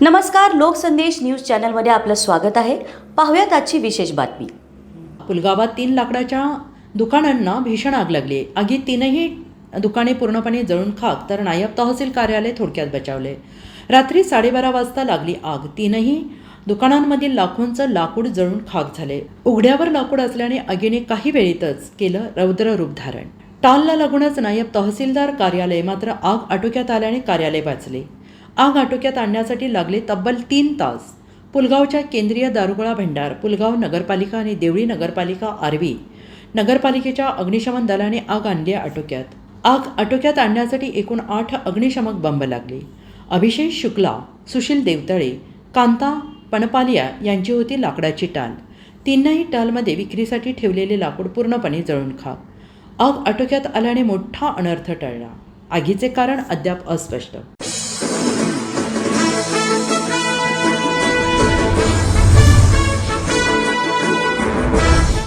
नमस्कार लोकसंदेश न्यूज चॅनलमध्ये आपलं स्वागत आहे. पाहूयात आजची विशेष बातमी. पुलगावात तीन लाकडाच्या दुकानांना भीषण आग लागली. आगीत तीनही दुकाने पूर्णपणे जळून खाक तर नायब तहसील कार्यालय थोडक्यात बचावले. रात्री साडेबारा वाजता लागली आग. तीनही दुकानांमधील लाखोंचं लाकूड जळून खाक झाले. उघड्यावर लाकूड असल्याने आगीने काही वेळेतच केलं रौद्र रूप धारण. टालला लागूनच नायब तहसीलदार कार्यालय मात्र आग आटोक्यात आल्याने कार्यालय वाचले. आग आटोक्यात आणण्यासाठी लागले तब्बल तीन तास. पुलगावच्या केंद्रीय दारुगोळा भंडार पुलगाव नगरपालिका आणि देवळी नगरपालिका आर्वी. नगरपालिकेच्या अग्निशमन दलाने आग आणली आटोक्यात. आग आटोक्यात आणण्यासाठी एकूण आठ अग्निशमक बंब लागले. अभिषेक शुक्ला सुशील देवतळे कांता पणपालिया यांची होती लाकडाची टाल. तीनही टालमध्ये विक्रीसाठी ठेवलेले लाकूड पूर्णपणे जळून खा आग आटोक्यात आल्याने मोठा अनर्थ टळला. आगीचे कारण अद्याप अस्पष्ट.